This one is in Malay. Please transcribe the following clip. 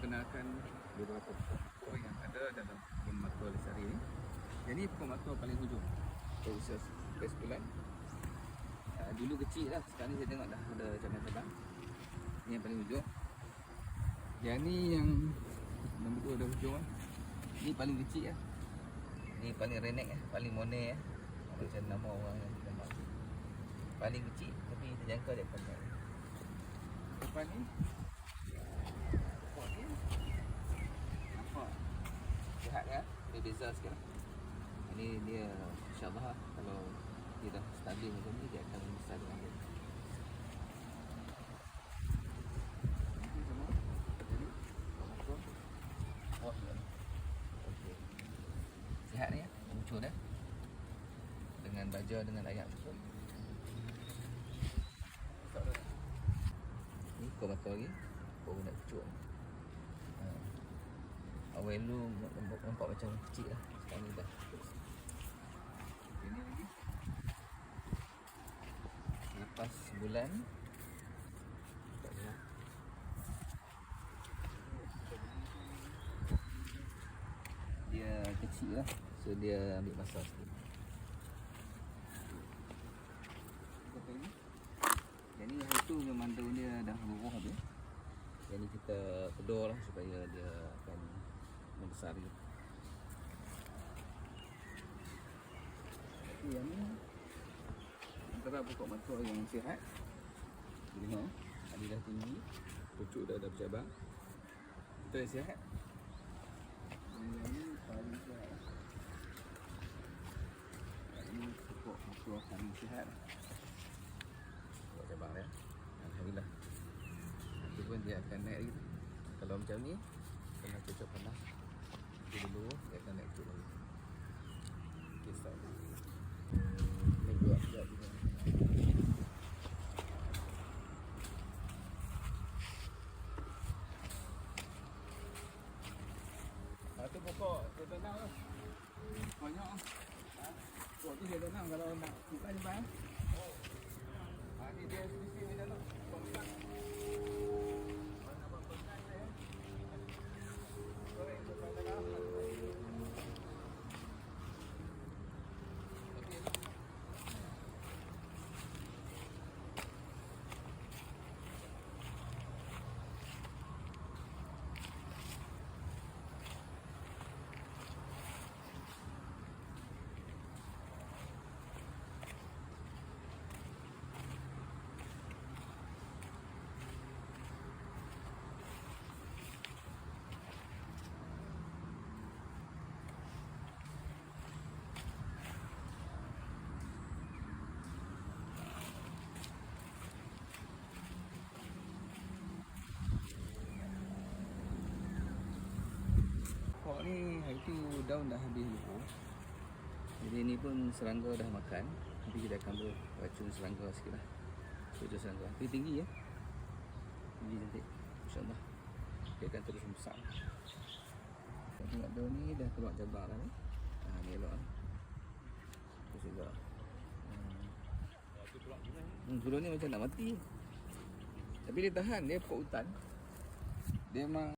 perkenalkan beberapa pokok yang ada dalam kebun matua lestari ni. Yang ni pokok matua paling hujung. Proses best bulan. Uh, dulu kecil lah, sekarang ni saya tengok dah ada cabang-cabang. Ni yang paling hujung. Yang ni yang nombor dua dah hujung lah. Ni paling kecil lah. Ni paling renek lah, paling monek lah. Macam nama orang yang nama. Paling kecil tapi terjangkau dia pandai. Depan ni Pokok ni Nampak Sihat kan Dia beza sikit Ini dia InsyaAllah lah, Kalau dia dah stabil macam ni Dia akan besar dengan dia. Sihat ni ya? Muncul dah Dengan baja dengan ayam ada Ni kau bakar lagi. Baru nak cucuk. Awal dulu nampak, nampak macam kecil lah Sekarang ni dah Ini lagi Lepas sebulan Tak ada. Dia kecil lah So dia ambil masa sikit yang ni hari tu memang daun dia dah luruh habis. Yang ni kita kedor lah supaya dia akan Tapi yang ni antara pokok matua yang sihat. Tengok ada dah tinggi, pucuk dah ada bercabang. Kita dah sihat. Yang ni paling sihat. Yang pokok matua paling sihat. Buat cabang dia Alhamdulillah Nanti pun dia akan naik lagi Kalau macam ni Kena cocok panas dulu Dia akan naik cocok lagi Okay start Ni buat sekejap juga Ah, tu pokok dia tenang tu. Banyak ah. Ha? Pokok tu dia tenang kalau nak buka ni Oh. Ha, ni dia sisi ni dalam. Pengkat. Mana buat pengkat saya? Goreng tu pada dalam. Okey. Pokok ni hari tu daun dah habis luruh. Jadi ni pun serangga dah makan. Nanti kita akan buat racun serangga sikit lah. Racun serangga. Tapi tinggi ya. Tinggi cantik. InsyaAllah. Dia akan terus besar. Kita tengok daun ni dah keluar cabang dah ni. Ha, ni elok lah. Terus juga. Hmm. Hmm, sebelum ni macam nak mati. Tapi dia tahan. Dia pokok hutan. Dia memang